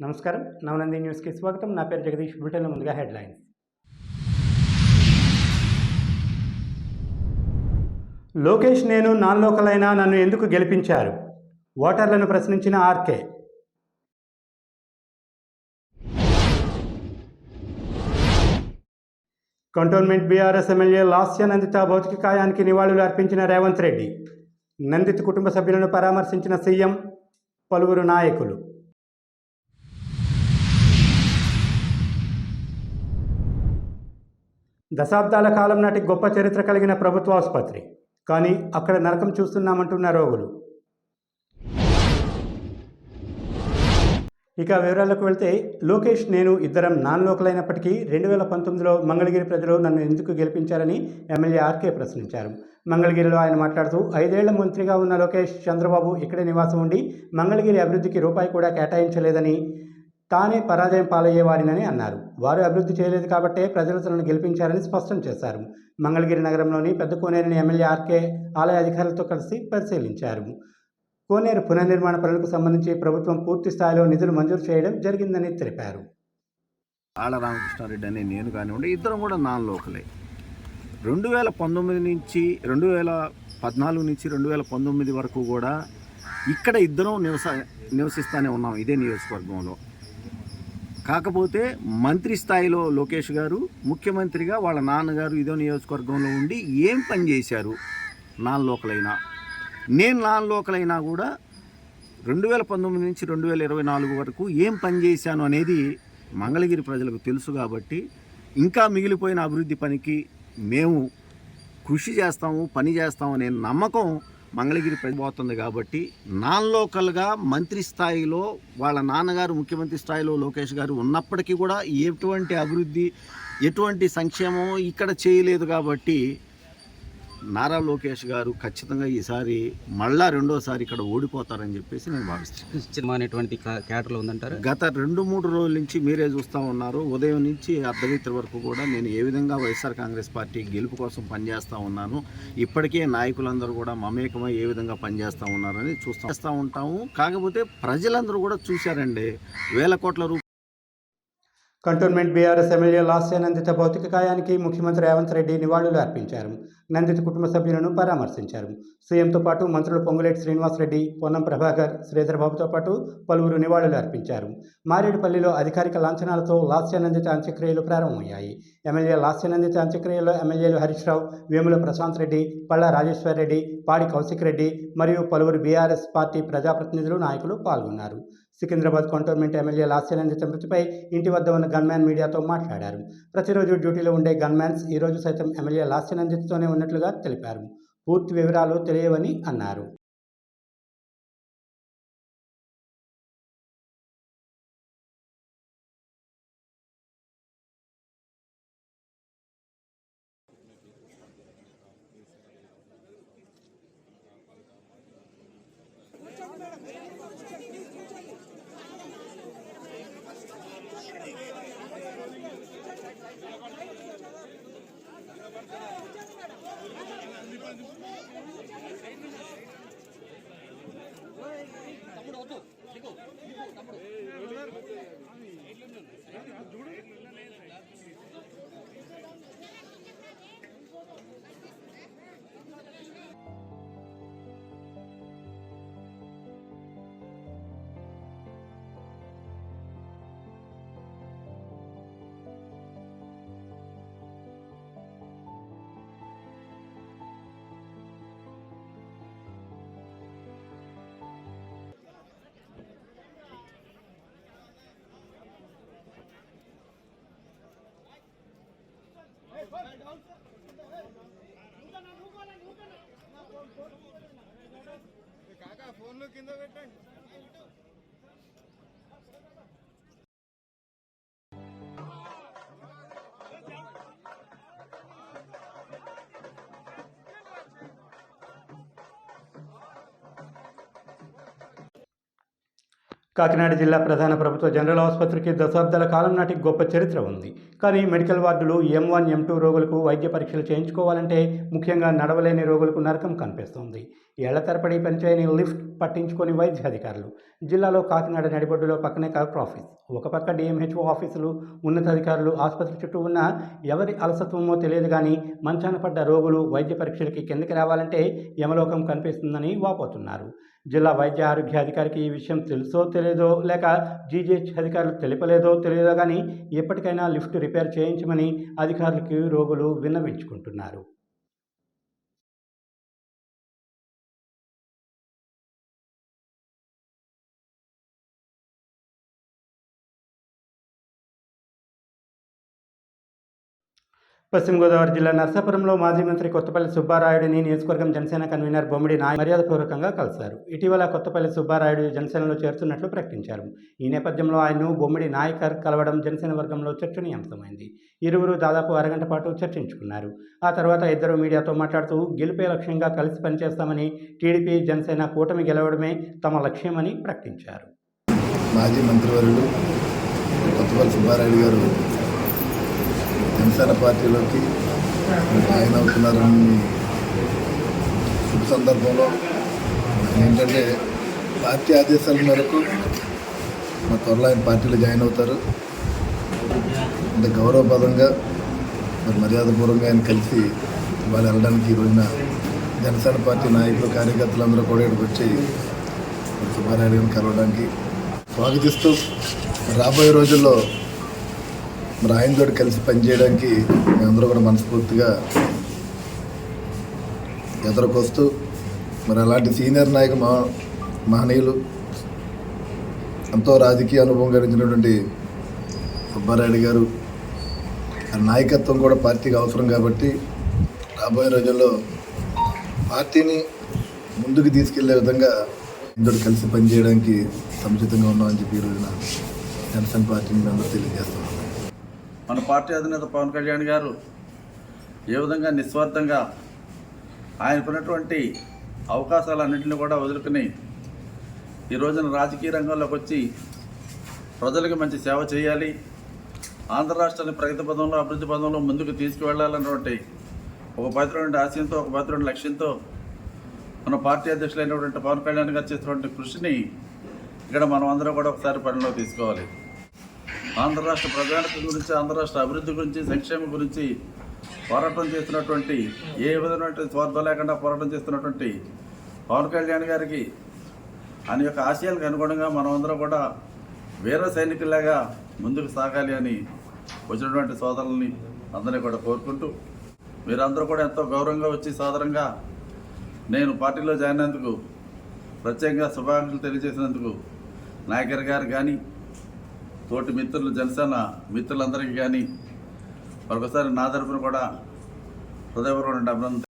నమస్కారం. నవనంది న్యూస్కి స్వాగతం. నా పేరు జగదీష్. బ్రిటన్లో ముందుగా హెడ్లైన్స్. లోకేష్ నేను నాన్ లోకల్ అయినా నన్ను ఎందుకు గెలిపించారు? ఓటర్లను ప్రశ్నించిన RK. Cantonment BRS MLA Lasya Nandita భౌతిక కాయానికి నివాళులు అర్పించిన రేవంత్ రెడ్డి. నందిత్ కుటుంబ సభ్యులను పరామర్శించిన సీఎం పలువురు నాయకులు. దశాబ్దాల కాలం నాటి గొప్ప చరిత్ర కలిగిన ప్రభుత్వ ఆసుపత్రి. కానీ అక్కడ నరకం చూస్తున్నామంటున్న రోగులు. ఇక వివరాలకు వెళ్తే లోకేష్ నేను ఇద్దరం నాన్ లోకల్ అయినప్పటికీ రెండు వేల పంతొమ్మిదిలో మంగళగిరి ప్రజలు నన్ను ఎందుకు గెలిపించారని ఎమ్మెల్యే ఆర్కే ప్రశ్నించారు. మంగళగిరిలో ఆయన మాట్లాడుతూ ఐదేళ్ళ మంత్రిగా ఉన్న లోకేష్ చంద్రబాబు ఇక్కడే నివాసం ఉండి మంగళగిరి అభివృద్ధికి రూపాయి కూడా కేటాయించలేదని తానే పరాజయం పాలయ్యేవాడినని అన్నారు. వారు అభివృద్ధి చేయలేదు కాబట్టే ప్రజలు తనను గెలిపించారని స్పష్టం చేశారు. మంగళగిరి నగరంలోని పెద్ద కోనేరుని ఎమ్మెల్యే ఆర్కే ఆలయ అధికారులతో కలిసి పరిశీలించారు. కోనేరు పునర్నిర్మాణ పనులకు సంబంధించి ప్రభుత్వం పూర్తి స్థాయిలో నిధులు మంజూరు చేయడం జరిగిందని తెలిపారు. ఆళ్ళ రామకృష్ణారెడ్డి అనే నేను కానివ్వండి ఇద్దరం కూడా నాన్ లోకలే. రెండు వేల పంతొమ్మిది నుంచి రెండు వేల పద్నాలుగు నుంచి రెండు వేల పంతొమ్మిది వరకు కూడా ఇక్కడ ఇద్దరం నివస నివసిస్తూనే ఉన్నాం ఇదే నియోజకవర్గంలో. కాకపోతే మంత్రి స్థాయిలో లోకేష్ గారు ముఖ్యమంత్రిగా వాళ్ళ నాన్నగారు ఇదో నియోజకవర్గంలో ఉండి ఏం పని చేశారు? నాన్ లోకలైనా. నేను నాన్ లోకలైనా కూడా రెండు వేల పంతొమ్మిది నుంచి రెండు వేల ఇరవై నాలుగు వరకు ఏం పని చేశాను అనేది మంగళగిరి ప్రజలకు తెలుసు కాబట్టి ఇంకా మిగిలిపోయిన అభివృద్ధి పనికి మేము కృషి చేస్తాము పని చేస్తాము అనే నమ్మకం మంగళగిరి పోతుంది కాబట్టి నాన్ లోకల్గా మంత్రి స్థాయిలో వాళ్ళ నాన్నగారు ముఖ్యమంత్రి స్థాయిలో లోకేష్ గారు ఉన్నప్పటికీ కూడా ఎటువంటి అభివృద్ధి ఎటువంటి సంక్షేమం ఇక్కడ చేయలేదు కాబట్టి నారా లోకేష్ గారు ఖచ్చితంగా ఈసారి మళ్ళా రెండోసారి ఇక్కడ ఓడిపోతారని చెప్పేసి నేను భావిస్తున్నాను. సినిమా అనేటువంటి కా- క్యాటర్లో ఉందంటారు? గత రెండు మూడు రోజుల నుంచి మీరే చూస్తూ ఉన్నారు. ఉదయం నుంచి అర్ధరాత్రి వరకు కూడా నేను ఏ విధంగా వైఎస్ఆర్ కాంగ్రెస్ పార్టీ గెలుపు కోసం పనిచేస్తూ ఉన్నాను ఇప్పటికే నాయకులందరూ కూడా మమేకమై ఏ విధంగా పనిచేస్తూ ఉన్నారని చూస్తూ చేస్తూ ఉంటాము. కాకపోతే ప్రజలందరూ కూడా చూశారండి. వేల కోట్ల రూపాయలు cantonment BRS MLA Lasya Nandita భౌతిక కాయానికి ముఖ్యమంత్రి రేవంత్ రెడ్డి నివాళులు అర్పించారు. నందిత కుటుంబ సభ్యులను పరామర్శించారు. సీఎంతో పాటు మంత్రులు పొంగులేటి శ్రీనివాసరెడ్డి పొన్నం ప్రభాకర్ శ్రీధరబాబుతో పాటు పలువురు నివాళులు అర్పించారు. మారేడుపల్లిలో అధికారిక లాంఛనాలతో లాస్య నందిత అంత్యక్రియలు ప్రారంభమయ్యాయి. ఎమ్మెల్యే లాస్య నందిత అంత్యక్రియలో ఎమ్మెల్యేలు హరీష్ రావు వేముల ప్రశాంత్ రెడ్డి పళ్ళ రాజేశ్వర్ రెడ్డి పాడి కౌశిక్ రెడ్డి మరియు పలువురు బీఆర్ఎస్ పార్టీ ప్రజాప్రతినిధులు నాయకులు పాల్గొన్నారు. సికింద్రాబాద్ కంటోన్మెంట్ ఎమ్మెల్యే లాస్యనందిత మృతిపై ఇంటి వద్ద ఉన్న గన్మ్యాన్ మీడియాతో మాట్లాడారు. ప్రతిరోజు డ్యూటీలో ఉండే గన్మ్యాన్స్ ఈ రోజు సైతం ఎమ్మెల్యే లాస్యనందితతోనే ఉన్నట్లుగా తెలిపారు. పూర్తి వివరాలు తెలియవని అన్నారు. నిలబడి ఫోన్లు కింద పెట్టండి. కాకినాడ జిల్లా ప్రధాన ప్రభుత్వ జనరల్ ఆసుపత్రికి దశాబ్దాల కాలం నాటి గొప్ప చరిత్ర ఉంది. కానీ మెడికల్ వార్డులు ఎం వన్ ఎం టూ రోగులకు వైద్య పరీక్షలు చేయించుకోవాలంటే ముఖ్యంగా నడవలేని రోగులకు నరకం కనిపిస్తుంది. ఏళ్ళ తరబడి పనిచేయని లిఫ్ట్ పట్టించుకొని వైద్య అధికారులు జిల్లాలో కాకినాడ నడిబొడ్డులో పక్కనే కలెక్టర్ ఆఫీస్. ఒక పక్క డిఎంహెచ్ఓ ఆఫీసులు ఉన్నతాధికారులు ఆసుపత్రి చుట్టూ ఉన్న ఎవరి అలసత్వమో తెలియదు కానీ మంచాన పడ్డ రోగులు వైద్య పరీక్షలకి కిందకి రావాలంటే యమలోకం కనిపిస్తుందని వాపోతున్నారు. జిల్లా వైద్య ఆరోగ్య అధికారికి ఈ విషయం తెలుసో తెలియదు లేక జీజీహెచ్ అధికారులు తెలిపలేదో తెలియదో కానీ ఎప్పటికైనా లిఫ్ట్ రిపేర్ చేయించమని అధికారులకి రోగులు విన్నవించుకుంటున్నారు. పశ్చిమ గోదావరి జిల్లా నర్సాపురంలో మాజీ మంత్రి కొత్తపల్లి సుబ్బారాయుడిని నియోజకవర్గం జనసేన కన్వీనర్ బొమ్మిడి నాయ మర్యాదపూర్వకంగా కలిశారు. ఇటీవల కొత్తపల్లి సుబ్బారాయుడు జనసేనలో చేరుతున్నట్లు ప్రకటించారు. ఈ నేపథ్యంలో ఆయన్ను బొమ్మిడి నాయకర్ కలవడం జనసేన వర్గంలో చర్చనీయాంశమైంది. ఇరువురు దాదాపు అరగంట పాటు చర్చించుకున్నారు. ఆ తర్వాత ఇద్దరు మీడియాతో మాట్లాడుతూ గెలిపే లక్ష్యంగా కలిసి పనిచేస్తామని టీడీపీ జనసేన కూటమి గెలవడమే తమ లక్ష్యమని ప్రకటించారు. మాజీ మంత్రివర్యుడు కొత్తపల్లి సుబ్బారాయుడు గారు జనసేన పార్టీలోకి జాయిన్ అవుతున్నారని శుభ సందర్భంలో. ఏంటంటే పార్టీ ఆదేశాల మేరకు మా త్వరలో ఆయన పార్టీలో జాయిన్ అవుతారు. అంటే గౌరవపదంగా మరి మర్యాదపూర్వకంగా ఆయన కలిసి వాళ్ళు వెళ్ళడానికి ఈరోజున జనసేన పార్టీ నాయకులు కార్యకర్తలందరూ కూడా ఇక్కడికి వచ్చి సుబ్బారాయుడు గారిని కలవడానికి స్వాగతిస్తూ రాబోయే రోజుల్లో మరి ఆయనతో కలిసి పనిచేయడానికి మేమందరూ కూడా మనస్ఫూర్తిగా ఎదురుకొస్తూ మరి అలాంటి సీనియర్ నాయక మా మహనీయులు ఎంతో రాజకీయ అనుభవం గడించినటువంటి సుబ్బారాయుడు గారు ఆ నాయకత్వం కూడా పార్టీకి అవసరం కాబట్టి రాబోయే రోజుల్లో పార్టీని ముందుకు తీసుకెళ్ళే విధంగా ఇందులో కలిసి పనిచేయడానికి సముచితంగా ఉన్నామని చెప్పి ఈ రోజున జనసేన పార్టీని మేము అందరూ మన పార్టీ అధినేత పవన్ కళ్యాణ్ గారు ఏ విధంగా నిస్వార్థంగా ఆయనకున్నటువంటి అవకాశాలన్నింటినీ కూడా వదులుకుని ఈ రోజున రాజకీయ రంగంలోకి వచ్చి ప్రజలకు మంచి సేవ చేయాలి ఆంధ్ర రాష్ట్రాన్ని ప్రగతి పదంలో అభివృద్ధి పదంలో ముందుకు తీసుకువెళ్ళాలన్నటువంటి ఒక పవిత్రమైన ఆశయంతో ఒక పవిత్రమైన లక్ష్యంతో మన పార్టీ అధ్యక్షులైనటువంటి పవన్ కళ్యాణ్ గారు చేసినటువంటి కృషిని ఇక్కడ మనం అందరం కూడా ఒకసారి పనిలో తీసుకోవాలి. ఆంధ్ర రాష్ట్ర ప్రజానికం గురించి ఆంధ్ర రాష్ట్ర అభివృద్ధి గురించి సంక్షేమం గురించి పోరాటం చేస్తున్నటువంటి ఏ విధమైనటువంటి స్వార్థం లేకుండా పోరాటం చేస్తున్నటువంటి పవన్ కళ్యాణ్ గారికి ఆయన యొక్క ఆశయాలకు అనుగుణంగా మనమందరం కూడా వీర సైనికులాగా ముందుకు సాగాలి అని వచ్చినటువంటి సోదరుల్ని అందరినీ కూడా కోరుకుంటూ మీరందరూ కూడా ఎంతో గౌరవంగా వచ్చి సాధారణంగా నేను పార్టీలో జాయిన్ అయినందుకు ప్రత్యేకంగా శుభాకాంక్షలు తెలియజేసినందుకు నాయకర్ గారు కానీ తోటి మిత్రులు జనసేన మిత్రులందరికీ కానీ మరొకసారి నా తరఫున కూడా హృదయపూర్వక అభినందన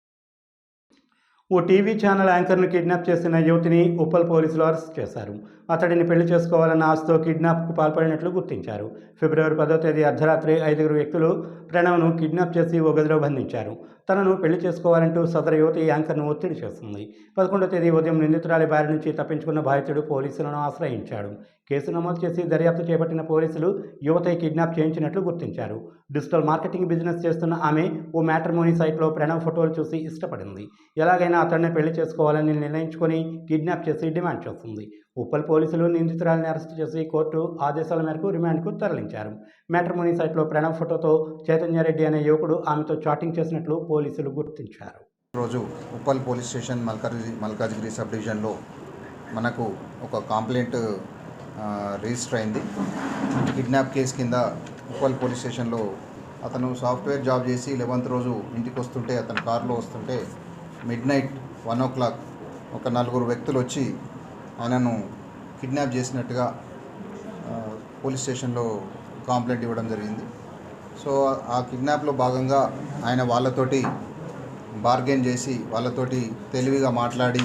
ఓ టీవీ ఛానల్ యాంకర్ను కిడ్నాప్ చేసిన యువతిని ఉప్పల్ పోలీసులు అరెస్ట్ చేశారు. అతడిని పెళ్ళి చేసుకోవాలన్న ఆశతో కిడ్నాప్కు పాల్పడినట్లు గుర్తించారు. ఫిబ్రవరి పదో తేదీ అర్ధరాత్రి ఐదుగురు వ్యక్తులు ప్రణవ్ను కిడ్నాప్ చేసి ఓ గదిలో బంధించారు. తనను పెళ్ళి చేసుకోవాలంటూ సదర యువతి యాంకర్ను ఒత్తిడి చేస్తుంది. పదకొండో తేదీ ఉదయం నిందితురాలి బారి నుంచి తప్పించుకున్న బాధితుడు పోలీసులను ఆశ్రయించాడు. కేసు నమోదు చేసి దర్యాప్తు చేపట్టిన పోలీసులు యువత కిడ్నాప్ చేయించినట్లు గుర్తించారు. డిజిటల్ మార్కెటింగ్ బిజినెస్ చేస్తున్న ఆమె ఓ మ్యాట్రిమోనీ సైట్లో ప్రణవ్ ఫోటోలు చూసి ఇష్టపడింది. ఎలాగైనా అతన్ని పెళ్ళి చేసుకోవాలని నిర్ణయించుకొని కిడ్నాప్ చేసి డిమాండ్ చేస్తుంది. ఉప్పల్ పోలీసులు నిందితురాలని అరెస్టు చేసి కోర్టు ఆదేశాల మేరకు రిమాండ్కు తరలించారు. మ్యాట్రిమోనీ సైట్లో ప్రణవ్ ఫోటోతో చైతన్యారెడ్డి అనే యువకుడు ఆమెతో చాటింగ్ చేసినట్లు పోలీసులు గుర్తించారు. రోజు Uppal police station Malkaj Malkajgiri sub డివిజన్లో మనకు ఒక కంప్లైంట్ రిజిస్టర్ అయింది. కిడ్నాప్ కేసు కింద ఉప్పల్ పోలీస్ స్టేషన్లో అతను సాఫ్ట్వేర్ జాబ్ చేసి లెవెంత్ రోజు ఇంటికి వస్తుంటే అతను కారులో వస్తుంటే midnight one o'clock ఒక నలుగురు వ్యక్తులు వచ్చి ఆయనను కిడ్నాప్ చేసినట్టుగా పోలీస్ స్టేషన్లో కంప్లైంట్ ఇవ్వడం జరిగింది. సో ఆ కిడ్నాప్లో భాగంగా ఆయన వాళ్ళతోటి బార్గెన్ చేసి వాళ్ళతోటి తెలివిగా మాట్లాడి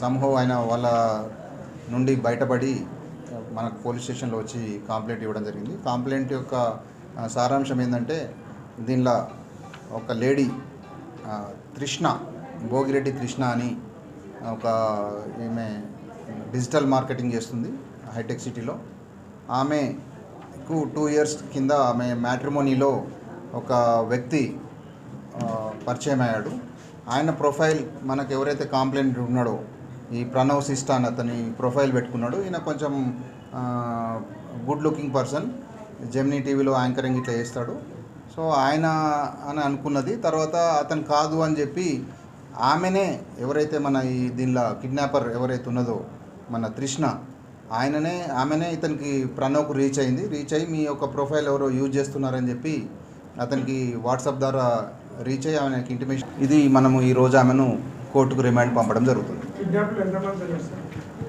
సమూహం ఆయన వాళ్ళ నుండి బయటపడి మన మనకు పోలీస్ స్టేషన్లో వచ్చి కంప్లైంట్ ఇవ్వడం జరిగింది. కంప్లైంట్ యొక్క సారాంశం ఏంటంటే దీనిలో ఒక లేడీ తృష్ణ భోగిరెడ్డి తృష్ణ అని ఒక ఈమె డిజిటల్ మార్కెటింగ్ చేస్తుంది హైటెక్ సిటీలో. ఆమెకు టూ ఇయర్స్ కింద ఆమె మ్యాట్రిమోనీలో ఒక వ్యక్తి పరిచయం అయ్యాడు ఆయన ప్రొఫైల్ మనకు ఎవరైతే కాంప్లైంట్ ఉన్నాడో ఈ ప్రణవ్ సిస్టా అని అతని ప్రొఫైల్ పెట్టుకున్నాడు. ఈయన కొంచెం గుడ్ లుకింగ్ పర్సన్ జెమినీ టీవీలో యాంకరింగ్ ఇట్లా చేస్తాడు. సో ఆయన అని అనుకున్నది. తర్వాత అతను కాదు అని చెప్పి ఆమెనే ఎవరైతే మన ఈ దీనిలో కిడ్నాపర్ ఎవరైతే ఉన్నదో మన తృష్ణ ఆయననే ఆమెనే ఇతనికి ప్రణవ్కు రీచ్ అయింది. రీచ్ అయ్యి మీ యొక్క ప్రొఫైల్ ఎవరో యూజ్ చేస్తున్నారని చెప్పి అతనికి వాట్సాప్ ద్వారా రీచ్ అయ్యి ఆమెకి ఇంటిమేషన్ ఇది మనము ఈ రోజు ఆమెను కోర్టుకు రిమాండ్ పంపడం జరుగుతుంది.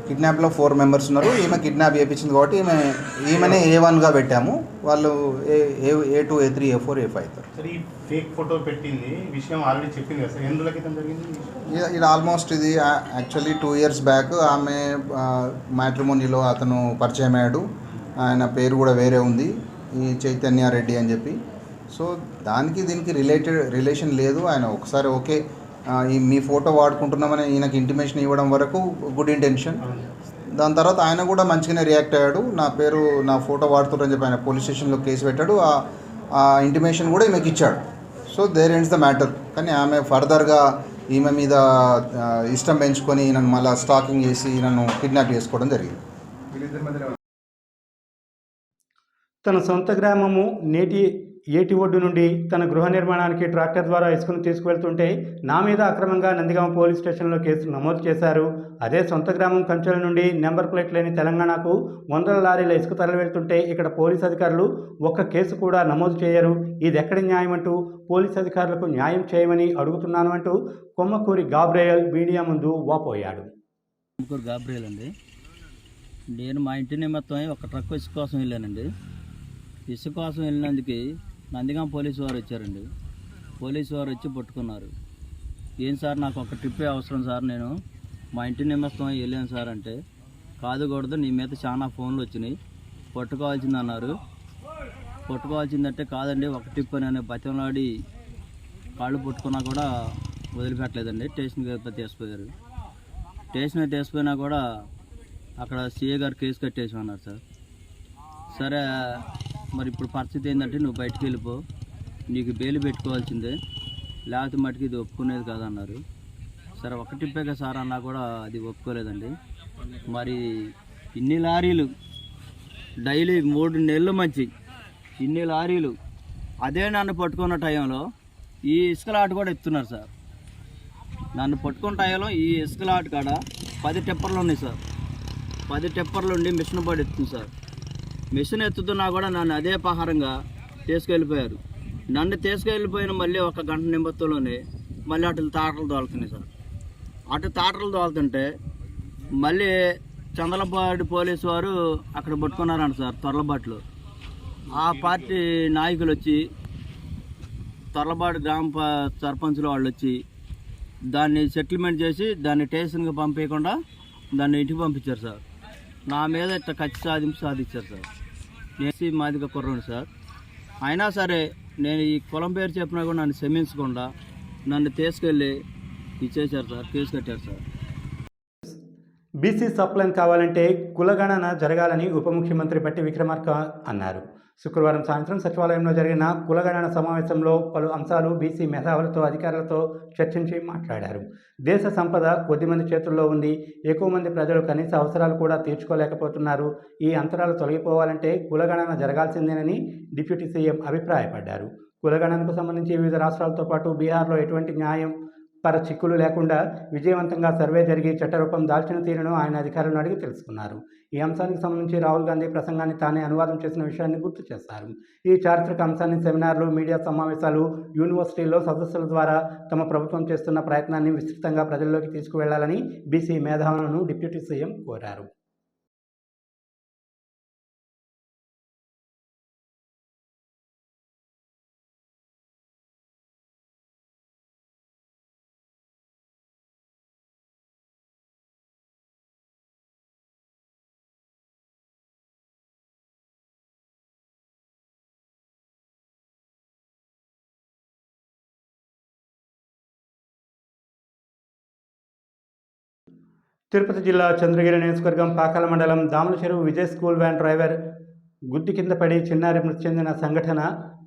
కిడ్నాప్లో ఫోర్ మెంబర్స్ ఉన్నారు ఈమె కిడ్నాప్ చేయించింది కాబట్టి ఈమె ఈమెనే ఏ వన్గా పెట్టాము. వాళ్ళు A A A two A three A four A five అవుతారు సార్ ఈ ఫేక్ ఫోటో పెట్టింది. విషయం ఆల్రెడీ చెప్పింది కదా సార్ ఎందులో జరిగింది? ఇది- ఇది ఆల్మోస్ట్ ఇది యాక్చువల్లీ టూ ఇయర్స్ బ్యాక్ ఆమె మ్యాట్రిమోనీలో అతను పరిచయం అయ్యాడు. ఆయన పేరు కూడా వేరే ఉంది. ఈ చైతన్య రెడ్డి అని చెప్పి. సో దానికి దీనికి రిలేటెడ్ రిలేషన్ లేదు. ఆయన ఒకసారి ఓకే మీ ఫోటో వాడుకుంటున్నామని ఈయనకి ఇంటిమేషన్ ఇవ్వడం వరకు గుడ్ ఇంటెన్షన్ దాని తర్వాత ఆయన కూడా మంచిగానే రియాక్ట్ అయ్యాడు. నా పేరు నా ఫోటో వాడుతుందని చెప్పి ఆయన పోలీస్ స్టేషన్లో కేసు పెట్టాడు. ఆ- ఇంటిమేషన్ కూడా ఈమెకి ఇచ్చాడు. So there ends the matter కానీ ఆమె ఫర్దర్గా ఈమె మీద ఇష్టం పెంచుకొని నన్ను మళ్ళీ స్టాకింగ్ చేసి నన్ను కిడ్నాప్ చేసుకోవడం జరిగింది. తన సొంత గ్రామము నేటి ఏటి ఒడ్డు నుండి తన గృహ నిర్మాణానికి ట్రాక్టర్ ద్వారా ఇసుకను తీసుకువెళ్తుంటే నా మీద అక్రమంగా నందిగామ పోలీస్ స్టేషన్లో కేసు నమోదు చేశారు. అదే సొంత గ్రామం కంచెల నుండి నెంబర్ ప్లేట్ లేని తెలంగాణకు వందల లారీల ఇసుక తరలి వెళ్తుంటే ఇక్కడ పోలీస్ అధికారులు ఒక్క కేసు కూడా నమోదు చేయరు. ఇది ఎక్కడి న్యాయం అంటూ పోలీస్ అధికారులకు న్యాయం చేయమని అడుగుతున్నాను అంటూ కొమ్మకూరి గాబ్రేయల్ మీడియా ముందు వాపోయాడు. ముగ్గురు అండి. నేను మా ఇంటి నిమిత్తం ఒక ట్రక్ ఇసుక కోసం వెళ్ళానండి. ఇసుక కోసం వెళ్ళినందుకు నందిగాం పోలీసు వారు వచ్చారండి. పోలీసు వారు వచ్చి పట్టుకున్నారు. ఏం సార్ నాకు ఒక ట్రిప్పే అవసరం సార్. నేను మా ఇంటి నిమిత్తం వెళ్ళాను సార్ అంటే కాదుకూడదు నీ మీద చాలా ఫోన్లు వచ్చినాయి. పట్టుకోవాల్సింది అన్నారు. పట్టుకోవాల్సిందంటే కాదండి ఒక ట్రిప్ అని బతంలాడి కాళ్ళు పట్టుకున్నా కూడా వదిలిపెట్టలేదండి. స్టేషన్ తీసిపోయారు స్టేషన్ తీసుకుపోయినా కూడా అక్కడ సీఏ గారు కేసు కట్టేసి ఉన్నారు సార్. సరే మరి ఇప్పుడు పరిస్థితి ఏంటంటే నువ్వు బయటికి వెళ్ళిపో. నీకు బెయిల్ పెట్టుకోవాల్సిందే. లేకపోతే మటుకు ఇది ఒప్పుకునేది కాదన్నారు. సరే ఒక టిప్పేగా సార్ అన్నా కూడా అది ఒప్పుకోలేదండి. మరి ఇన్ని లారీలు డైలీ మూడు నెలలు మంచి ఇన్ని లారీలు అదే నన్ను పట్టుకున్న టైంలో ఈ ఇసుకలాట కూడా ఎత్తున్నారు సార్. నన్ను పట్టుకున్న టైంలో ఈ ఇసుకలాట కాడ పది టెప్పర్లు ఉన్నాయి సార్. పది టెప్పర్లు ఉండి మిషన్ బడి ఎత్తుంది సార్. మిషన్ ఎత్తుతున్నా కూడా నన్ను అదే పహారంగా తీసుకెళ్ళిపోయారు. నన్ను తీసుకెళ్ళిపోయిన మళ్ళీ ఒక గంట నిమిత్తంలోనే మళ్ళీ అటు తాటలు తోలుతున్నాయి సార్. అటు తాటలు తోలుతుంటే మళ్ళీ చంద్రపాడు పోలీసు వారు అక్కడ పట్టుకున్నారంట సార్ తొరలబాట్లు ఆ పార్టీ నాయకులు వచ్చి తొరలబాటు గ్రామ ప- వాళ్ళు వచ్చి దాన్ని సెటిల్మెంట్ చేసి దాన్ని స్టేషన్కి పంపించకుండా దాన్ని ఇంటికి పంపించారు సార్. నా మీద ఇట్లా ఖర్చు సాధింపు సాధించారు సార్. నేసి మాదిగా కుర్రోడు సార్. అయినా సరే నేను ఈ కులం పేరు చెప్పినా కూడా నన్ను క్షమించకుండా నన్ను తీసుకెళ్ళి ఇచ్చేశారు సార్ కేసు కట్టారు సార్. బీసీ సప్లైన్ కావాలంటే కులగణన జరగాలని ఉప ముఖ్యమంత్రి బట్టి విక్రమార్క అన్నారు. శుక్రవారం సాయంత్రం సచివాలయంలో జరిగిన కులగణన సమావేశంలో పలు అంశాలు బీసీ మేధావులతో అధికారులతో చర్చించి మాట్లాడారు. దేశ సంపద కొద్దిమంది చేతుల్లో ఉంది. ఎక్కువ మంది ప్రజలు కనీస అవసరాలు కూడా తీర్చుకోలేకపోతున్నారు. ఈ అంతరాలు తొలగిపోవాలంటే కులగణన జరగాల్సిందేనని డిప్యూటీ సీఎం అభిప్రాయపడ్డారు. కులగణనకు సంబంధించి వివిధ రాష్ట్రాలతో పాటు బీహార్లో ఎటువంటి న్యాయం పర చిక్కులు లేకుండా విజయవంతంగా సర్వే జరిగి చట్టరూపం దాల్చిన తీరును ఆయన అధికారులను అడిగి తెలుసుకున్నారు. ఈ అంశానికి సంబంధించి రాహుల్ గాంధీ ప్రసంగాన్ని తానే అనువాదం చేసిన విషయాన్ని గుర్తు చేశారు. ఈ చారిత్రక అంశాన్ని సెమినార్లు మీడియా సమావేశాలు యూనివర్సిటీల్లో సదస్సుల ద్వారా తమ ప్రభుత్వం చేస్తున్న ప్రయత్నాన్ని విస్తృతంగా ప్రజల్లోకి తీసుకువెళ్ళాలని బీసీ మేధావులను డిప్యూటీ సీఎం కోరారు. తిరుపతి జిల్లా చంద్రగిరి నియోజకవర్గం పాకాల మండలం దామల చెరువు విజయ్ స్కూల్ వ్యాన్ డ్రైవర్ గుద్ది కింద పడి చిన్నారి మృతి చెందిన సంఘటన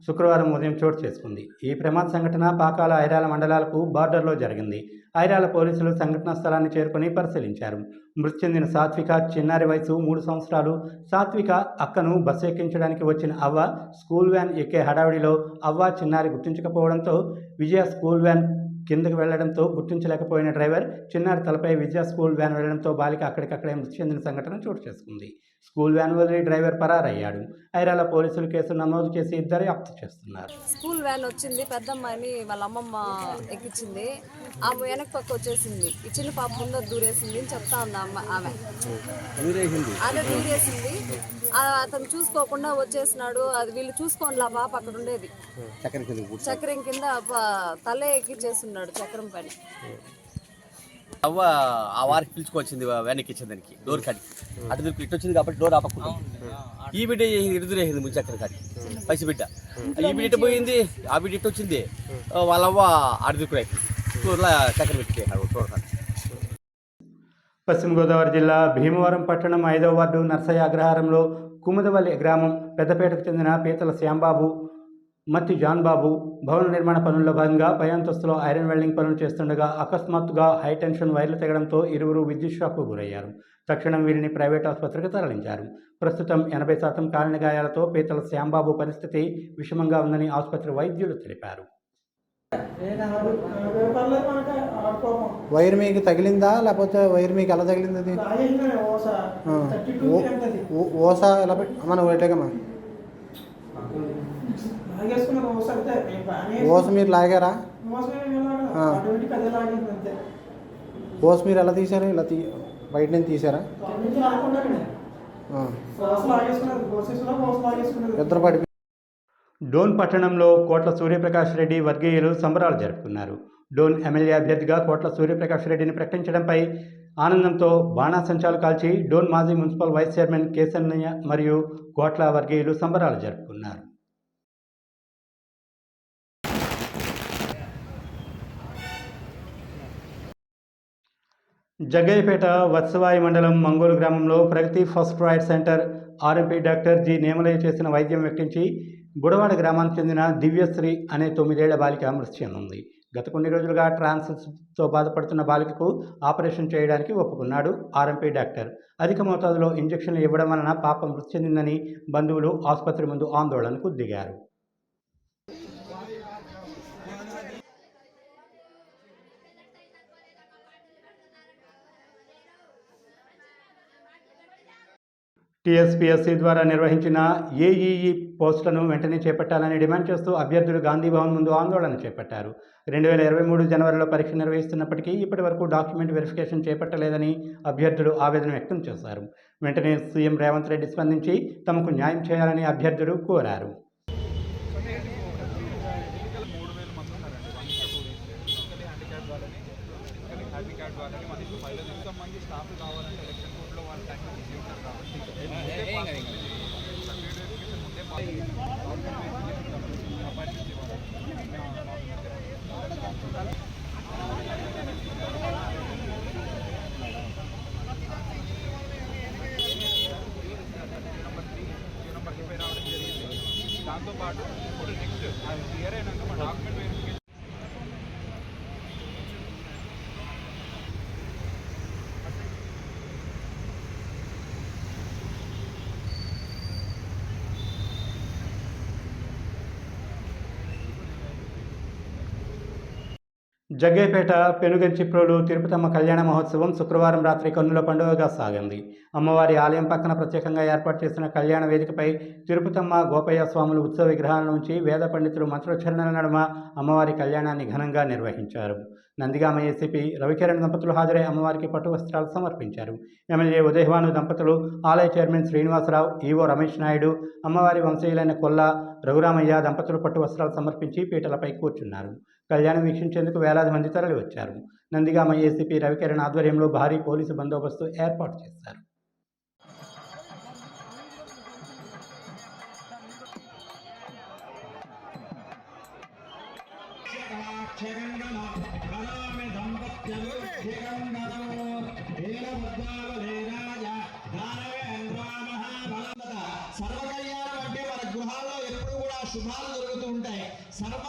శుక్రవారం ఉదయం చోటు చేసుకుంది. ఈ ప్రమాద సంఘటన పాకాల ఐరాల మండలాలకు బార్డర్లో జరిగింది. ఐరాల పోలీసులు సంఘటనా స్థలాన్ని చేరుకొని పరిశీలించారు. మృతి చెందిన సాత్విక చిన్నారి వయసు మూడు సంవత్సరాలు. సాత్విక అక్కను బస్సు ఎక్కించడానికి వచ్చిన అవ్వ స్కూల్ వ్యాన్ ఎక్కే హడావిడిలో అవ్వ చిన్నారి గుర్తించకపోవడంతో విజయ స్కూల్ వ్యాన్ కిందకు వెళ్ళడంతో గుర్తించలేకపోయిన డ్రైవర్ చిన్నారి తలపై విజయ స్కూల్ వ్యాన్ వెళ్ళడంతో బాలిక అక్కడికక్కడే మృతి చెందిన సంఘటన చోటు చేసుకుంది. స్కూల్ వ్యాన్ వదిలి డ్రైవర్ పరారయ్యాడు. ఐరాల పోలీసులు కేసు నమోదు చేసి దర్యాప్తు చేస్తున్నారు. స్కూల్ వ్యాన్ వచ్చింది పెద్దమ్మాయిని వాళ్ళ అమ్మమ్మ ఎక్కించింది. ఆమె వెనక పక్క వచ్చేసింది. ఈ చిన్న పాప ముందర దూరేసింది అని చెప్తా ఉంది అమ్మ ఆమె. అదే దూరేసింది. అతను చూసుకోకుండా వచ్చేసినాడు. అది వీళ్ళు చూసుకోండి ఆ పాప అక్కడ ఉండేది. చక్రం కింద తలే ఎక్కిచ్చేస్తున్నాడు చక్రం పని. అవ్వ ఆ వారికి పిలుచుకొచ్చింది వెనక్కి ఇచ్చేదానికి డోర్ కాడికి. అటు తిరిగి ఇటు వచ్చింది కాబట్టి డోర్ ఆపకుండా ఈ బిడ్డ ఎదురేసింది ముందు చక్కెర కాడి పసి బిడ్డ. ఈ బిడ్డ ఇటు పోయింది ఆ బిడ్డ ఇటు వచ్చింది వాళ్ళవ్వ అటు తిరుగు టూర్లో చక్కెర పెట్టి చూడతాను పశ్చిమ గోదావరి జిల్లా భీమవరం పట్టణం ఐదవ వార్డు నర్సయ్య అగ్రహారంలో కుముదవల్లి గ్రామం పెద్దపేటకు చెందిన పీతల శ్యాంబాబు మత్తి జాన్ బాబు భవన నిర్మాణ పనుల్లో భాగంగా పై అంతస్తులో ఐరన్ వెల్డింగ్ పనులు చేస్తుండగా అకస్మాత్తుగా హైటెన్షన్ వైర్లు తెగడంతో ఇరువురు విద్యుత్ షాక్కు గురయ్యారు. తక్షణం వీరిని ప్రైవేట్ ఆసుపత్రికి తరలించారు. ప్రస్తుతం ఎనభై శాతం కాలిన గాయాలతో పీతల శ్యాంబాబు పరిస్థితి విషమంగా ఉందని ఆసుపత్రి వైద్యులు తెలిపారు. వైర్ మీకు తగిలిందా? లేకపోతే వైర్ మీకు ఎలా తగిలింది అది? ఓసా ఎలా మన ఒకటేగమ్మా ఓస మీరు లాగారా. ఓస మీరు ఎలా తీసారు ఇలా తీ బయట నుంచి తీసారా. ఇద్దరు పడి డోన్ పట్టణంలో కోట్ల సూర్యప్రకాష్ రెడ్డి వర్గీయులు సంబరాలు జరుపుకున్నారు. డోన్ ఎమ్మెల్యే అభ్యర్థిగా కోట్ల సూర్యప్రకాష్ రెడ్డిని ప్రకటించడంపై ఆనందంతో బాణాసంచాలు కాల్చి డోన్ మాజీ మున్సిపల్ వైస్ చైర్మన్ కేశన్నయ్య మరియు కోట్ల వర్గీయులు సంబరాలు జరుపుకున్నారు. జగ్గయ్యపేట వత్సవాయి మండలం మంగోలు గ్రామంలో Pragathi first aid centre RMP doctor G Nemalayya చేసిన వైద్యం వ్యక్తించి గుడవాడ గ్రామానికి చెందిన దివ్యశ్రీ అనే తొమ్మిదేళ్ళ బాలిక మృతి చెందింది గత కొన్ని రోజులుగా ట్రాన్స్తో బాధపడుతున్న బాలికకు ఆపరేషన్ చేయడానికి ఒప్పుకున్నాడు ఆర్ఎంపీ డాక్టర్. అధిక మోతాదులో ఇంజక్షన్లు ఇవ్వడం వలన పాప మృతి చెందిందని బంధువులు ఆసుపత్రి ముందు ఆందోళనకు దిగారు. టీఎస్పీఎస్సీ ద్వారా నిర్వహించిన ఏఈఈ పోస్టులను వెంటనే చేపట్టాలని డిమాండ్ చేస్తూ అభ్యర్థులు గాంధీ భవన్ ముందు ఆందోళన చేపట్టారు. రెండు వేల ఇరవై మూడు జనవరిలో పరీక్ష నిర్వహిస్తున్నప్పటికీ ఇప్పటి వరకు డాక్యుమెంట్ వెరిఫికేషన్ చేపట్టలేదని అభ్యర్థులు ఆవేదన వ్యక్తం చేశారు. వెంటనే సీఎం రేవంత్ రెడ్డి స్పందించి తమకు న్యాయం చేయాలని అభ్యర్థులు కోరారు. జగ్గేపేట పెనుగంచిప్రోలు తిరుపతమ్మ కళ్యాణ మహోత్సవం శుక్రవారం రాత్రి కన్నుల పండుగగా సాగింది. అమ్మవారి ఆలయం పక్కన ప్రత్యేకంగా ఏర్పాటు చేసిన కళ్యాణ వేదికపై తిరుపతమ్మ గోపయ్య స్వాములు ఉత్సవ విగ్రహాల నుంచి వేద పండితులు మంత్రోచ్చరణల నడుమ అమ్మవారి కళ్యాణాన్ని ఘనంగా నిర్వహించారు. నందిగామ ఏసీపీ రవికిరణ్ దంపతులు హాజరై అమ్మవారికి పట్టు వస్త్రాలు సమర్పించారు. ఎమ్మెల్యే ఉదయభాను దంపతులు ఆలయ చైర్మన్ శ్రీనివాసరావు ఈవో రమేష్ నాయుడు అమ్మవారి వంశీయులైన కొల్ల రఘురామయ్య దంపతులు పట్టు వస్త్రాలు సమర్పించి పీటలపై కూర్చున్నారు. కళ్యాణం వీక్షించేందుకు వేలాది మంది తరలి వచ్చారు నందిగామ ఏసీపీ రవికిరణ్ ఆధ్వర్యంలో భారీ పోలీసు బందోబస్తు ఏర్పాటు చేశారు. సర్వకల్యాణం అంటే మన గృహాల్లో ఎప్పుడు కూడా శుభాలు జరుగుతూ ఉంటాయి. సర్వ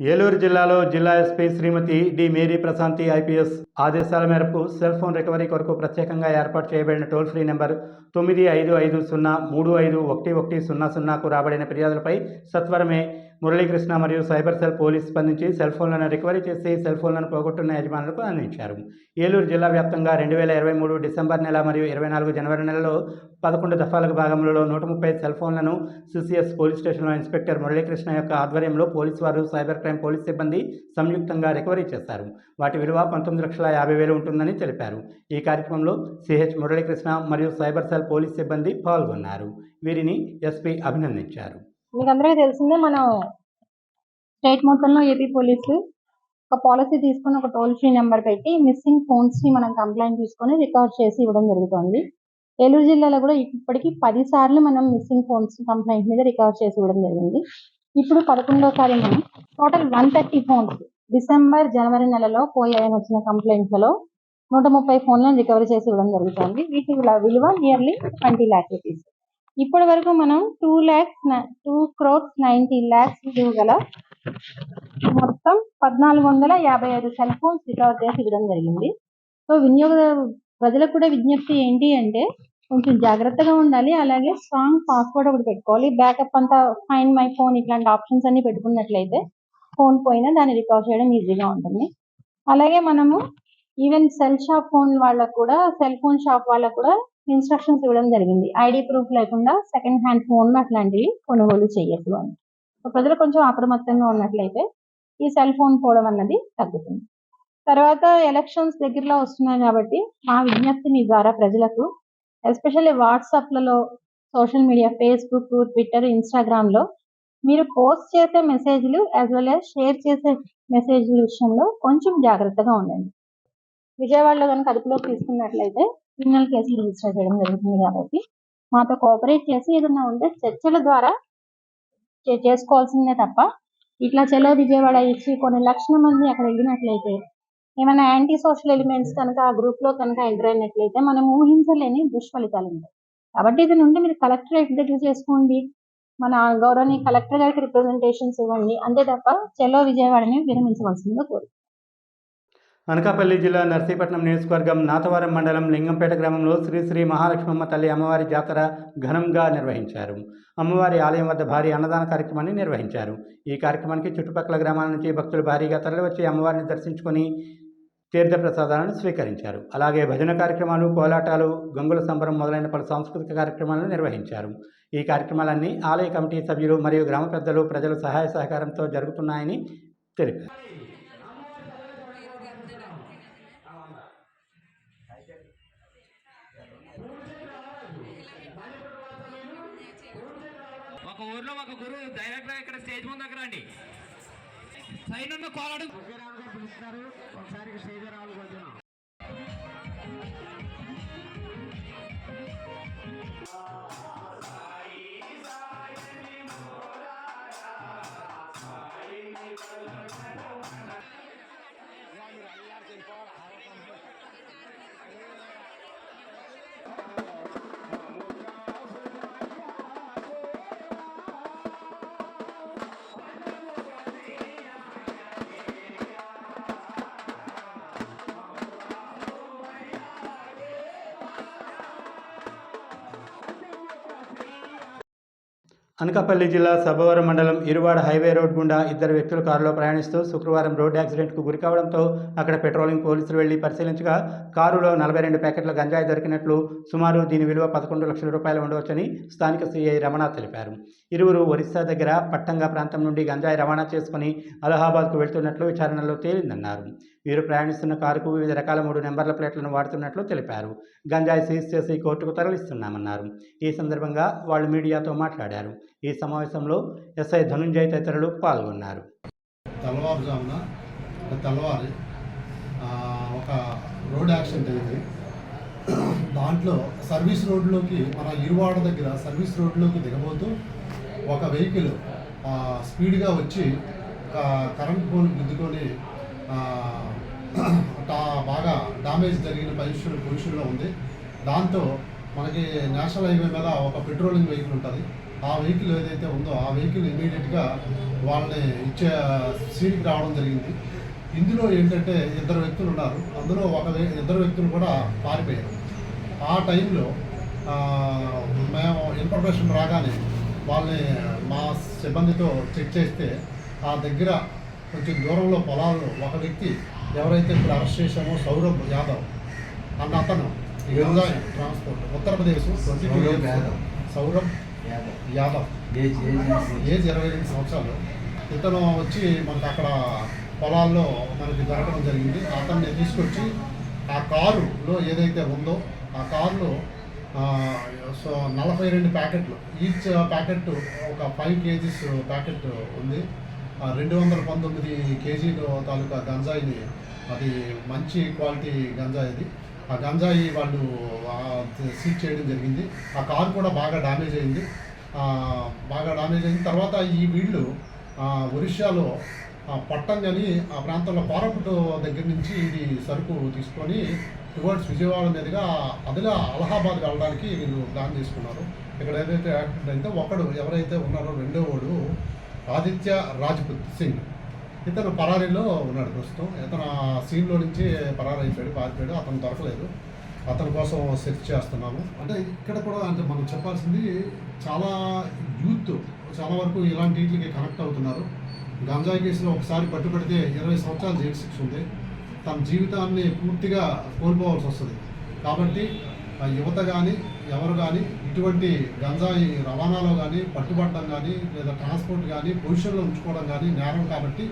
ఏలూరు జిల్లాలో జిల్లా SP Shrimati D Mary Prashanti IPS ఆదేశాల మేరకు సెల్ ఫోన్ రికవరీ కొరకు ప్రత్యేకంగా ఏర్పాటు చేయబడిన టోల్ ఫ్రీ నెంబర్ తొమ్మిది ఐదు ఐదు సున్నా మూడు ఐదు ఒకటి ఒకటి సున్నా సున్నాకు రాబడిన ఫిర్యాదులపై సత్వరమే మురళీకృష్ణ మరియు సైబర్ సెల్ పోలీస్ స్పందించి సెల్ ఫోన్లను రికవరీ చేసి సెల్ ఫోన్లను పోగొట్టున్న యజమానులకు అందించారు. ఏలూరు జిల్లా వ్యాప్తంగా రెండు వేల ఇరవై మూడు డిసెంబర్ నెల మరియు ఇరవై నాలుగు జనవరి నెలలో పదకొండు దఫాలకు భాగంలో నూట ముప్పై సెల్ ఫోన్లను సిసిఎస్ పోలీస్ స్టేషన్లో ఇన్స్పెక్టర్ మురళీకృష్ణ యొక్క ఆధ్వర్యంలో పోలీసు వారు సైబర్ క్రైమ్ పోలీస్ సిబ్బంది సంయుక్తంగా రికవరీ చేశారు. వాటి విలువ పంతొమ్మిది లక్షల యాభై వేలు ఉంటుందని తెలిపారు. ఈ కార్యక్రమంలో సిహెచ్ మురళీకృష్ణ మరియు సైబర్ సెల్ పోలీస్ సిబ్బంది పాల్గొన్నారు. వీరిని ఎస్పీ అభినందించారు. మీకు అందరికీ తెలిసిందే మనం స్టేట్ మొత్తంలో ఏపీ పోలీసు ఒక పాలసీ తీసుకుని ఒక టోల్ ఫ్రీ నెంబర్ పెట్టి మిస్సింగ్ ఫోన్స్ని మనం కంప్లైంట్ తీసుకొని రికవర్ చేసి ఇవ్వడం జరుగుతుంది. ఏలూరు జిల్లాలో కూడా ఇప్పటికి పది సార్లు మనం మిస్సింగ్ ఫోన్స్ కంప్లైంట్ మీద రికవర్ చేసి ఇవ్వడం జరిగింది. ఇప్పుడు పదకొండోసారి మనం total one thirty phones December జనవరి నెలలో పోయాయని వచ్చిన కంప్లైంట్లలో నూట ముప్పై ఫోన్లను రికవరీ చేసి ఇవ్వడం జరుగుతుంది. వీటి విలువ నియర్లీ ట్వంటీ ల్యాక్ రూపీస్ ఇప్పటి వరకు మనం two lakhs two crores ninety lakhs విలువ గల మొత్తం పద్నాలుగు వందల యాభై ఐదు సెల్ ఫోన్స్ రికవర్ చేసి ఇవ్వడం జరిగింది. సో వినియోగదారు ప్రజలకు కూడా విజ్ఞప్తి ఏంటి అంటే కొంచెం జాగ్రత్తగా ఉండాలి. అలాగే స్ట్రాంగ్ పాస్వర్డ్ ఒకటి పెట్టుకోవాలి. బ్యాకప్ అంతా ఫైన్ మై ఫోన్ ఇట్లాంటి ఆప్షన్స్ అన్ని పెట్టుకున్నట్లయితే ఫోన్ పోయినా దాన్ని రికవర్ చేయడం ఈజీగా ఉంటుంది. అలాగే మనము ఈవెన్ సెల్ షాప్ ఫోన్ వాళ్ళకు కూడా సెల్ ఫోన్ షాప్ వాళ్ళకు కూడా ఇన్స్ట్రక్షన్స్ ఇవ్వడం జరిగింది. ఐడి ప్రూఫ్ లేకుండా సెకండ్ హ్యాండ్ ఫోన్ అట్లాంటివి కొనుగోలు చేయొద్దు అని. ప్రజలు కొంచెం అప్రమత్తంగా ఉన్నట్లయితే ఈ సెల్ ఫోన్ పోవడం అన్నది తగ్గుతుంది. తర్వాత ఎలక్షన్స్ దగ్గరలో వస్తున్నాయి కాబట్టి మా విజ్ఞప్తి మీ ద్వారా ప్రజలకు ఎస్పెషల్లీ వాట్సాప్లలో సోషల్ మీడియా ఫేస్బుక్ ట్విట్టర్ ఇన్స్టాగ్రామ్లో మీరు పోస్ట్ చేసే మెసేజ్లు యాజ్ వెల్ యాజ్ షేర్ చేసే మెసేజ్ల విషయంలో కొంచెం జాగ్రత్తగా ఉండండి. విజయవాడలో కనుక అదుపులోకి తీసుకున్నట్లయితే క్రిమినల్ కేసులు రిజిస్టర్ చేయడం జరుగుతుంది కాబట్టి మాతో కోఆపరేట్ చేసి ఏదైనా ఉంటే చర్చల ద్వారా చేసుకోవాల్సిందే తప్ప ఇట్లా చెలో విజయవాడ ఇచ్చి కొన్ని లక్షల మంది అక్కడ వెళ్ళినట్లయితే ఏమైనా యాంటీ సోషల్ ఎలిమెంట్స్ కనుక ఆ గ్రూప్లో కనుక ఎంటర్ అయినట్లయితే మనం ఊహించలేని దుష్ఫలితాలు ఉంటాయి. కాబట్టి ఇది నుండి మీరు కలెక్టరేట్ దగ్గర చేసుకోండి. మన గౌరవనీయ కలెక్టర్ గారికి రిప్రజెంటేషన్స్ ఇవ్వండి. అంతే తప్ప చలో విజయవాడని విరమించవలసిందిగా కోరు అనకాపల్లి జిల్లా నర్సీపట్నం నియోజకవర్గం నాతవరం మండలం లింగంపేట గ్రామంలో శ్రీ శ్రీ మహాలక్ష్మమ్మ తల్లి అమ్మవారి జాతర ఘనంగా నిర్వహించారు. అమ్మవారి ఆలయం వద్ద భారీ అన్నదాన కార్యక్రమాన్ని నిర్వహించారు. ఈ కార్యక్రమానికి చుట్టుపక్కల గ్రామాల నుంచి భక్తులు భారీగా తరలివచ్చి అమ్మవారిని దర్శించుకొని తీర్థ ప్రసాదాలను స్వీకరించారు. అలాగే భజన కార్యక్రమాలు కోలాటాలు గంగుల సంబరం మొదలైన పలు సాంస్కృతిక కార్యక్రమాలను నిర్వహించారు. ఈ కార్యక్రమాలన్నీ ఆలయ కమిటీ సభ్యులు మరియు గ్రామ పెద్దలు ప్రజల సహాయ సహకారంతో జరుగుతున్నాయని తెలిపారు ఒక ఊర్లో ఒక గురువు డైరెక్ట్ ఇక్కడ స్టేజ్ ముందు దగ్గర అండి సైన్ ఉన్న కోలాడు. ఒకసారి స్టేజ్ రావాలి కొంచెం. అనకాపల్లి జిల్లా సభవరం మండలం ఇరువాడ హైవే రోడ్ గుండా ఇద్దరు వ్యక్తులు కారులో ప్రయాణిస్తూ శుక్రవారం రోడ్డు యాక్సిడెంట్కు గురి కావడంతో అక్కడ పెట్రోలింగ్ పోలీసులు వెళ్ళి పరిశీలించగా కారులో నలభై రెండు ప్యాకెట్ల గంజాయి దొరికినట్లు సుమారు దీని విలువ పదకొండు లక్షల రూపాయలు ఉండవచ్చని స్థానిక సీఐ రమణ తెలిపారు. ఇరువురు ఒరిస్సా దగ్గర పట్టంగా ప్రాంతం నుండి గంజాయి రవాణా చేసుకుని అలహాబాద్కు వెళ్తున్నట్లు విచారణలో తేలిందన్నారు. వీరు ప్రయాణిస్తున్న కారుకు వివిధ రకాల మూడు నెంబర్ల ప్లేట్లను వాడుతున్నట్లు తెలిపారు. గంజాయి సీజ్ చేసి కోర్టుకు తరలిస్తున్నామన్నారు. ఈ సందర్భంగా వాళ్ళు మీడియాతో మాట్లాడారు. ఈ సమావేశంలో ఎస్ఐ ధనుంజయ తదితరులు పాల్గొన్నారు. తెల్లవారుజామున ఒక తెల్లవారి ఒక రోడ్ యాక్సిడెంట్ అయింది. దాంట్లో సర్వీస్ రోడ్లోకి మన ఇరువాడ దగ్గర సర్వీస్ రోడ్లోకి దిగబోతూ ఒక వెహికల్ స్పీడ్గా వచ్చి ఒక కరెంట్ పోల్ గుద్దుకొని బాగా డామేజ్ జరిగిన పొజిషన్ పొజిషన్లో ఉంది. దాంతో మనకి నేషనల్ హైవే మీద ఒక పెట్రోలింగ్ వెహికల్ ఉంటుంది. ఆ వెహికల్ ఏదైతే ఉందో ఆ వెహికల్ ఇమీడియట్గా వాళ్ళని ఇచ్చే సీన్కి రావడం జరిగింది. ఇందులో ఏంటంటే ఇద్దరు వ్యక్తులు ఉన్నారు. అందులో ఒక ఇద్దరు వ్యక్తులు కూడా పారిపోయారు. ఆ టైంలో మేము ఇన్ఫర్మేషన్ రాగానే వాళ్ళని మా సిబ్బందితో చెక్ చేస్తే ఆ దగ్గర కొంచెం దూరంలో పొలాల్లో ఒక వ్యక్తి ఎవరైతే ఇప్పుడు అరెస్ట్ చేశామో సౌరభ్ యాదవ్ అన్న అతను వ్యవసాయం ట్రాన్స్పోర్ట్ ఉత్తరప్రదేశ్ సౌరభ్ యాదవ్. ఏజ్ ఇరవై రెండు సంవత్సరాలు. ఇతను వచ్చి మనకు అక్కడ పొలాల్లో మనకి దొరకడం జరిగింది. అతన్ని తీసుకొచ్చి ఆ కారులో ఏదైతే ఉందో ఆ కారులో సో నలభై రెండు ప్యాకెట్లు ఈచ్ ప్యాకెట్ ఒక ఫైవ్ కేజీస్ ప్యాకెట్ ఉంది. ఆ, రెండు వందల పంతొమ్మిది కేజీలు తాలూకా గంజాయిని అది మంచి క్వాలిటీ గంజాయి అది. ఆ గంజాయి వాళ్ళు సీజ్ చేయడం జరిగింది. ఆ కారు కూడా బాగా డ్యామేజ్ అయింది. బాగా డ్యామేజ్ అయిన తర్వాత ఈ వీళ్ళు ఒరిస్సాలో ఆ, ఆ ప్రాంతంలో పారపుట్ దగ్గర నుంచి ఇది సరుకు తీసుకొని టువర్డ్స్ విజయవాడ మీదుగా అదిలా అలహాబాద్ వెళ్ళడానికి వీళ్ళు ప్లాన్ చేసుకున్నారు. ఇక్కడ ఏదైతే యాక్సిడెంట్ అయితే ఒకడు ఎవరైతే ఉన్నారో రెండో వాడు ఆదిత్య రాజ్పుత్ సింగ్. ఇతను పరారీలో ఉన్నాడు ప్రస్తుతం. ఇతను ఆ సీన్లో నుంచి పరారీ పారిపోయాడు. అతను దొరకలేదు. అతని కోసం సెర్చ్ చేస్తున్నాము. అంటే ఇక్కడ కూడా అంటే మనం చెప్పాల్సింది చాలా యూత్ చాలా వరకు ఇలాంటి వీటికి కనెక్ట్ అవుతున్నారు. గంజాయి కేసులో ఒకసారి పట్టుబడితే ఇరవై సంవత్సరాలు జైలు శిక్ష ఉంది. తమ జీవితాన్ని పూర్తిగా కోల్పోవాల్సి వస్తుంది. కాబట్టి ఆ యువత కానీ ఎవరు కానీ ఇటువంటి గంజాయి రవాణాలో కానీ పట్టుబట్టడం కానీ లేదా ట్రాన్స్పోర్ట్ కానీ పొజిషన్లో ఉంచుకోవడం కానీ నేరం కాబట్టి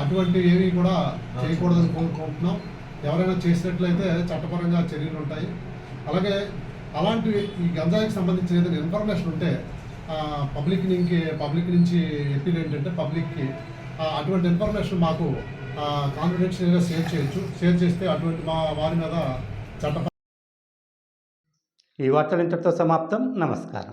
అటువంటివి ఏవి కూడా చేయకూడదని కోరుకుంటున్నాం. ఎవరైనా చేసినట్లయితే చట్టపరంగా చర్యలు ఉంటాయి. అలాగే అలాంటి ఈ గంజాయికి సంబంధించిన ఏదైనా ఇన్ఫర్మేషన్ ఉంటే పబ్లిక్ నుంచి పబ్లిక్ నుంచి ఎప్పీల్ ఏంటంటే పబ్లిక్కి అటువంటి ఇన్ఫర్మేషన్ మాకు కాన్ఫిడెన్షియల్గా షేర్ చేయొచ్చు. షేర్ చేస్తే అటువంటి మా వారి మీద చట్ట ఈ వార్తలు ఇంతటితో సమాప్తం. నమస్కారం.